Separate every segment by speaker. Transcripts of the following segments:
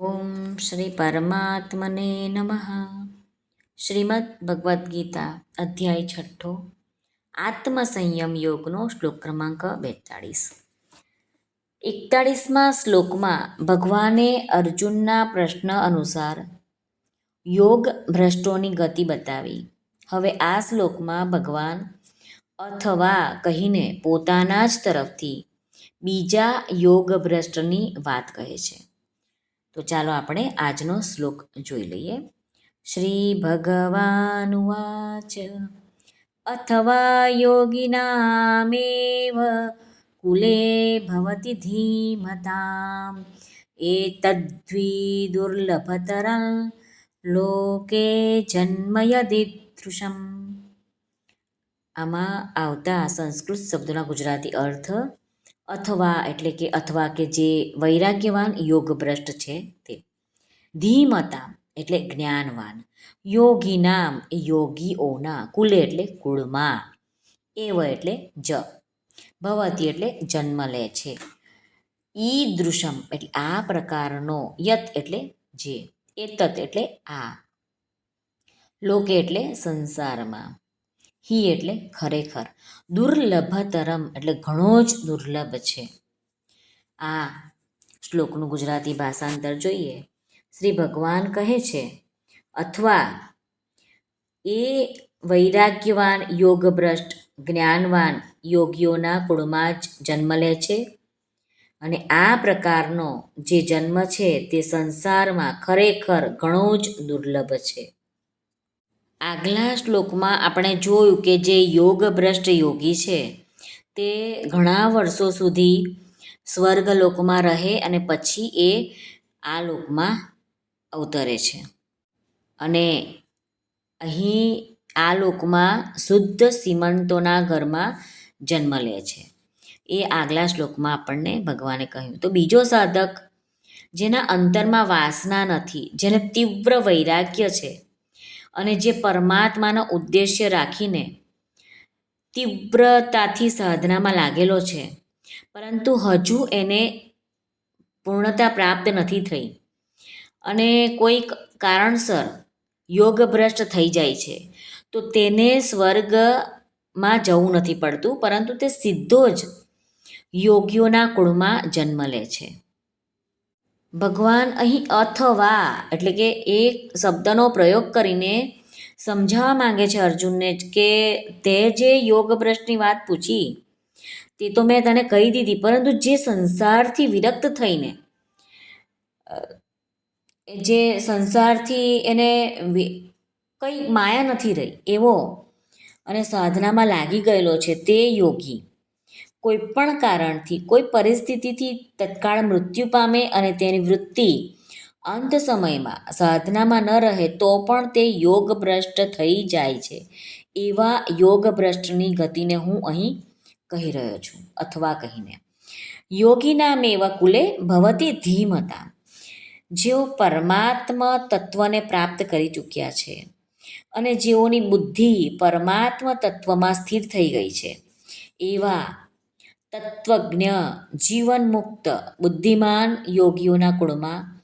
Speaker 1: ઓમ શ્રી પરમાત્મને નમઃ શ્રીમદ ભગવદ્ ગીતા અધ્યાય છઠ્ઠો આત્મસંયમ યોગનો શ્લોક ક્રમાંક બેતાળીસ। એકતાળીસમાં શ્લોકમાં ભગવાને અર્જુનના પ્રશ્ન અનુસાર યોગ ભ્રષ્ટોની ગતિ બતાવી। હવે આ શ્લોકમાં ભગવાન અથવા કહીને પોતાના જ તરફથી બીજા યોગ ભ્રષ્ટની વાત કહે છે। તો ચાલો આપણે આજનો શ્લોક જોઈ લઈએ. શ્રી ભગવાન વાચ, અથવા યોગિનામેવ કુલે ભવતિ ધીમતામ, એતદ્વિદુર્લભતરં લોકે જન્મયદિદૃશમ આમાં આવતા સંસ્કૃત શબ્દોના ગુજરાતી અર્થ અથવા એટલે કે અથવા કે જે વૈરાગ્યવાન યોગભ્રષ્ટ છે તે. ધીમતા એટલે જ્ઞાનવાન. યોગી નામ એ યોગીઓના કુલે એટલે કુળમાં. એવ એટલે જ. ભવતી એટલે જન્મ લે છે. ઈ દૃશમ એટલે આ પ્રકારનો યત એટલે જે. એ તત એટલે આ. લોકે એટલે સંસારમાં. હિ એટલે ખરેખર. દુર્લભતરમ એટલે ઘણો જ દુર્લભ છે. આ શ્લોકનું ગુજરાતી ભાષાંતર જોઈએ. શ્રી ભગવાન કહે છે, અથવા એ વૈરાગ્યવાન, યોગભ્રષ્ટ, જ્ઞાનવાન યોગીઓના કુળમાં જ જન્મ લે છે અને આ પ્રકારનો જે જન્મ છે તે સંસારમાં ખરેખર ઘણો જ દુર્લભ છે. આગલા શ્લોકમાં આપણે જોયું કે જે યોગભ્રષ્ટ યોગી છે, તે ઘણા વર્ષો સુધી સ્વર્ગ લોકમાં રહે અને પછી એ આ લોકમાં અવતરે છે. અને અહીં આ લોકમાં શુદ્ધ સીમંતોના ઘરમાં જન્મ લે છે. એ આગલા શ્લોકમાં આપણને ભગવાને કહ્યું. તો બીજો સાધક, જેના અંતરમાં વાસના નથી, જેને તીવ્ર વૈરાગ્ય છે અને જે પરમાત્માનો ઉદ્દેશ્ય રાખીને તીવ્રતાથી સાધનામાં લાગેલો છે. પરંતુ હજુ એને પૂર્ણતા પ્રાપ્ત નથી થઈ. અને કોઈક કારણસર યોગભ્રષ્ટ થઈ જાય છે. તો તેને સ્વર્ગમાં જવું નથી પડતું, પરંતુ તે સીધો જ યોગીઓના કુળમાં જન્મ લે છે. ભગવાન અહીં અથવા, એટલે કે એક શબ્દનો પ્રયોગ કરીને સમજાવવા માંગે છે અર્જુનને કે તે જે યોગ ભ્રષ્ટની વાત પૂછી, તે તો મેં તને કહી દીધી, પરંતુ જે સંસારથી વિરક્ત થઈને જે સંસારથી એને કંઈ માયા નથી રહી, એવો અને સાધનામાં લાગી ગયેલો છે તે યોગી. કોઈ પણ કારણથી, કોઈ પરિસ્થિતિથી તત્કાળ મૃત્યુ પામે અને તેની વૃત્તિ અંત સમયમાં સાધનામાં ન રહે, તો પણ તે યોગ ભ્રષ્ટ થઈ જાય છે. એવા યોગ ભ્રષ્ટની ગતિને હું અહીં કહી રહ્યો છું, અથવા કહીને. યોગીના મેવા કુલે ભવતી ધીમતા, જેઓ પરમાત્મા તત્વને પ્રાપ્ત કરી ચૂક્યા છે અને જેઓની બુદ્ધિ પરમાત્મા તત્વમાં સ્થિર થઈ ગઈ છે. એવા તત્વજ્ઞ જીવન મુક્ત બુદ્ધિમાન યોગીઓના કુળમાં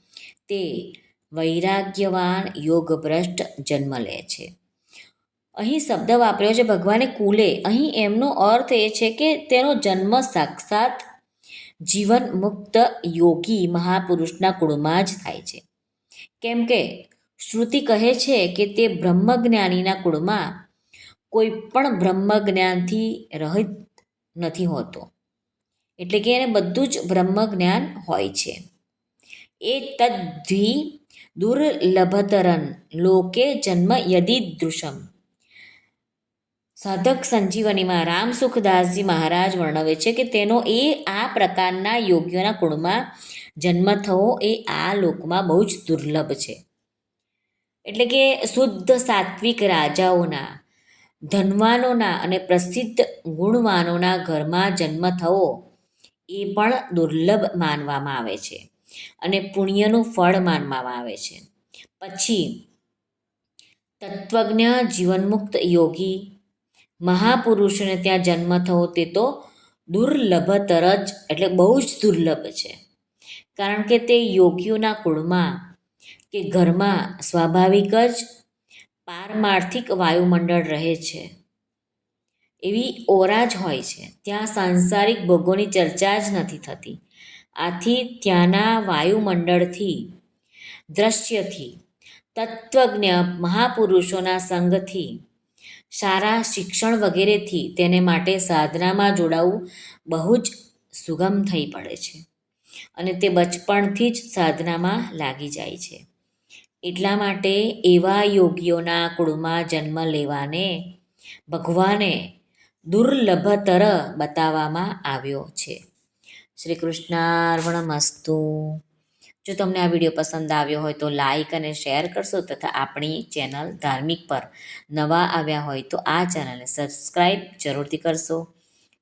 Speaker 1: તે વૈરાગ્યવાન યોગભ્રષ્ટ જન્મ લે છે. અહીં શબ્દ વાપર્યો છે, ભગવાને કુલે. અહીં એમનો અર્થ એ છે કે તેનો જન્મ સાક્ષાત જીવન મુક્ત યોગી મહાપુરુષના કુળમાં જ થાય છે. કેમ કે શ્રુતિ કહે છે કે તે બ્રહ્મજ્ઞાનીના કુળમાં કોઈ પણ બ્રહ્મજ્ઞાનથી રહિત નથી હોતો. એટલે કે એને બધું જ બ્રહ્મ જ્ઞાન હોય છે. એ તદ્ધિ દુર્લભતરન, લોકે જન્મ યદિદૃશમ. સાધક સંજીવનીમાં રામ સુખદાસજી મહારાજ વર્ણવે છે કે તેનો એ આ પ્રકારના યોગ્યના કુળમાં જન્મ થવો એ આ લોકમાં બહુ જ દુર્લભ છે. એટલે કે શુદ્ધ સાત્વિક રાજાઓના, ધનવાનોના અને પ્રસિદ્ધ ગુણવાનોના ઘરમાં જન્મ થવો એ પણ દુર્લભ માનવામાં આવે છે અને પુણ્યનું ફળ માનવામાં આવે છે. પછી, તત્વજ્ઞ જીવનમુક્ત યોગી, મહાપુરુષોને ત્યાં જન્મ થવો તે તો દુર્લભતર જ, એટલે બહુ જ દુર્લભ છે. કારણ કે તે યોગીઓના કુળમાં કે ઘરમાં સ્વાભાવિક જ પારમાર્થિક વાયુમંડળ રહે છે. એવી ઓરા જ હોય છે. ત્યાં સાંસારિક ભોગોની ચર્ચા જ નથી થતી. આથી ત્યાંના વાયુમંડળથી, દ્રશ્યથી, તત્વજ્ઞ મહાપુરુષોના સંગથી સારા શિક્ષણ વગેરેથી તેને માટે સાધનામાં જોડાવું બહુ જ સુગમ થઈ પડે છે અને તે બચપણથી જ સાધનામાં લાગી જાય છે. એટલા માટે એવા યોગીઓના કુળમાં જન્મ લેવાને, ભગવાને દુર્લભતર બતાવવામાં આવ્યો છે. શ્રી કૃષ્ણાર્પણમસ્તુ જો તમને આ વીડિયો પસંદ આવ્યો હોય તો લાઈક અને શેર કરશો તથા આપણી ચેનલ ધાર્મિક પર નવા આવ્યા હોય તો આ ચેનલને સબસ્ક્રાઈબ જરૂરથી કરશો.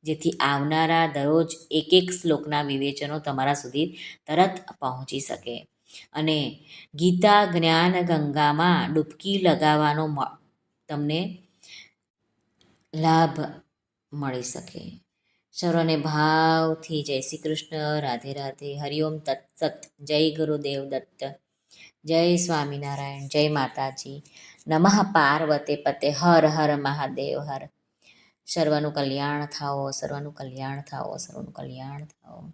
Speaker 1: જેથી આવનારા દરરોજ એક એક શ્લોકના વિવેચનો તમારા સુધી તરત પહોંચી શકે. અને ગીતા જ્ઞાન ગંગામાં ડૂબકી લગાવવાનો તમને લાભ મળી શકે. સર્વને ભાવથી જય શ્રી કૃષ્ણ, રાધે રાધે હરિઓમ તત્સત જય ગુરુદેવ દત્ત, જય સ્વામિનારાયણ, જય માતાજી. નમઃ પાર્વતે પતે, હર હર મહાદેવ હર. સર્વનું કલ્યાણ થાઓ, સર્વનું કલ્યાણ થાઓ, સર્વનું કલ્યાણ થાઓ.